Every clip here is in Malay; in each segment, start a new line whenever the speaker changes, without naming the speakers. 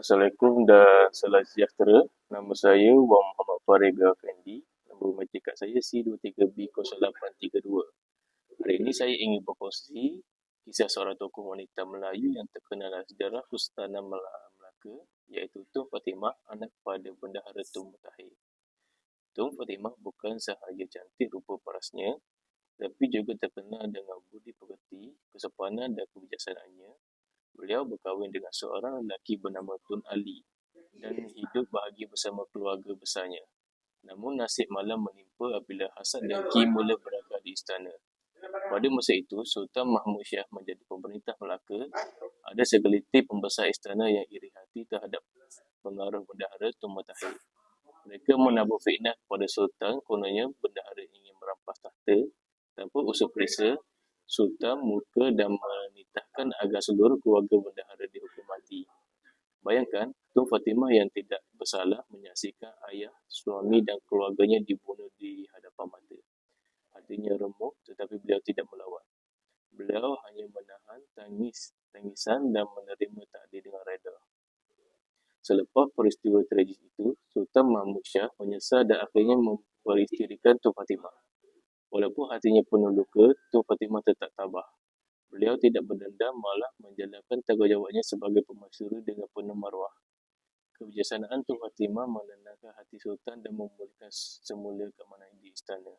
Assalamualaikum dan salam sejahtera. Nama saya Wang Muhammad Farid Effendi. Nombor matrik kad saya C23B0832. Hari ini saya ingin berkongsi kisah seorang tokoh wanita Melayu yang terkenal dalam sejarah Sultanah Melaka iaitu Tun Fatimah, anak kepada Bendahara Tun Mutahir. Tun Fatimah bukan sahaja cantik rupa parasnya, tapi juga terkenal dengan budi pekerti, kesopanan dan kebijaksanaannya Beliau berkahwin dengan seorang lelaki bernama Tun Ali dan hidup bahagia bersama keluarga besarnya. Namun nasib malam menimpa apabila Hasan dan Ki mula berada di istana. Pada masa itu, Sultan Mahmud Shah menjadi pemerintah Melaka. Ada segelintir pembesar istana yang iri hati terhadap pengaruh bendahara Tun Matahir. Mereka menabur fitnah kepada Sultan kononnya bendahara ingin merampas tahta tanpa usul periksa Sultan murka dan menitahkan agar seluruh keluarga bendahara dihukum mati. Bayangkan, Tun Fatimah yang tidak bersalah menyaksikan ayah, suami dan keluarganya dibunuh di hadapan mata. Hatinya remuk tetapi beliau tidak melawan. Beliau hanya menahan tangis, tangisan dan menerima takdir dengan reda. Selepas peristiwa tragis itu, Sultan Mahmud Shah menyesal dan akhirnya memperistirikan Tun Fatimah. Walaupun hatinya penuh luka, Tun Fatimah tetap tabah. Beliau tidak berdendam malah menjalankan tanggungjawabnya sebagai pemasyuri dengan penuh maruah. Kebijaksanaan Tun Fatimah menenangkan hati Sultan dan memulihkan semula keamanan di istana.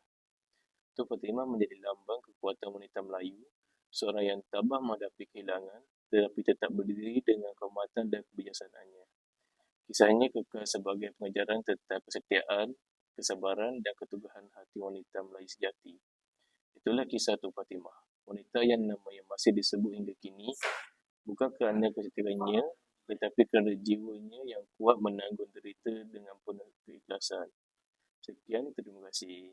Tun Fatimah menjadi lambang kekuatan wanita Melayu, seorang yang tabah menghadapi kehilangan tetapi tetap berdiri dengan kehormatan dan kebijaksanaannya. Kisahnya kekal sebagai pengajaran tentang kesetiaan, kesabaran dan keteguhan hati wanita Melayu sejati. Itulah kisah Tun Fatimah, wanita yang namanya masih disebut hingga kini bukan kerana kesetiaannya tetapi kerana jiwanya yang kuat menanggung derita dengan penuh keikhlasan. Sekian, terima kasih.